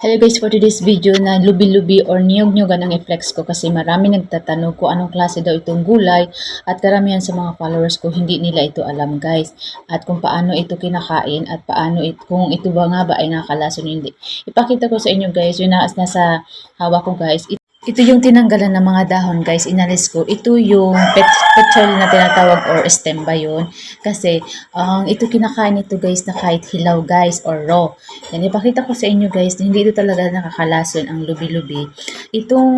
Hello guys, for today's video na lubi-lubi or niyog-niyogan ang i-flex ko kasi marami nagtatanong kung anong klase daw itong gulay at karamihan sa mga followers ko hindi nila ito alam guys at kung paano ito kinakain at paano it, kung ito ba nga ba ay nakakalason o hindi. Ipakita ko sa inyo guys, yun na nasa hawak ko guys. It- ito yung tinanggalan ng mga dahon guys, inalis ko. Ito yung pet petrol na tinatawag or stem ba yun? Kasi ang ito kinakain ito guys na kahit hilaw guys or raw. Yan, ipakita ko sa inyo guys, na hindi ito talaga nakakalason ang lubi-lubi. Itong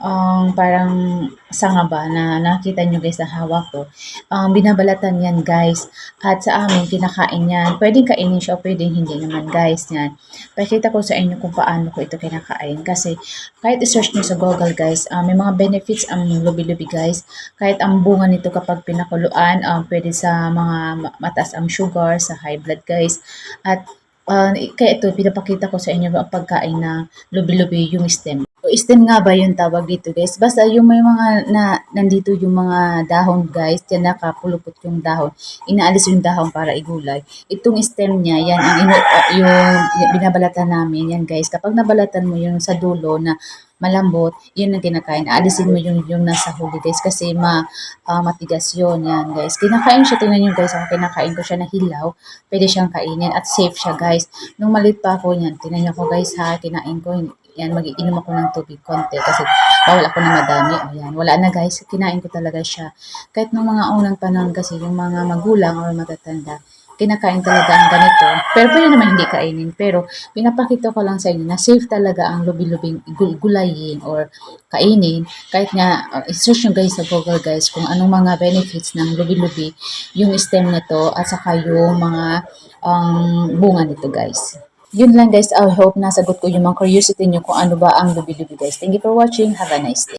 um, parang sanga ba na nakita nyo guys na hawak ko, um, binabalatan yan guys. At sa amin, kinakain yan. Pwedeng kainin siya o pwedeng hindi naman guys yan. Pakita ko sa inyo kung paano ko ito kinakain. Kasi kahit i-search nyo sa Google guys, um, may mga benefits ang lubi-lubi guys. Kahit ang bunga nito kapag pinakuluan, um, pwede sa mga ma- mataas ang sugar, sa high blood guys. At Ah, kaya ito, pinapakita ko sa inyo ang pagkain na lubi-lubi yung stem. Stem nga ba yung tawag dito guys? Basta yung may mga na nandito yung mga dahon guys, yan nakapulupot yung dahon. Inaalis yung dahon para igulay. Itong stem niya, yan ang ino, uh, yung, yung binabalatan namin yan guys. Kapag nabalatan mo yung sa dulo na malambot, yun ang kinakain. Aalisin mo yung, yung nasa huli guys kasi ma, ah, matigas yun. Yan guys. Kinakain siya, tingnan nyo guys, ako kinakain ko siya na hilaw. Pwede siyang kainin at safe siya guys. Nung malit pa ako yan, tingnan ko guys ha, kinain ko. Yan, magiinom ako ng tubig konti kasi bawal ako na madami. O yan, wala na guys, kinain ko talaga siya. Kahit nung mga unang panahon kasi, yung mga magulang or matatanda, kinakain talaga ang ganito. Pero pwede naman hindi kainin. Pero pinapakita ko lang sa inyo na safe talaga ang lubi-lubing gul- gulayin or kainin. Kahit nga, uh, search nyo guys sa Google guys kung anong mga benefits ng lubi-lubi, yung stem nito at saka yung mga um, bunga nito guys. Yun lang guys, I hope nasagot ko yung mga curiosity nyo kung ano ba ang lubi-lubi guys. Thank you for watching. Have a nice day.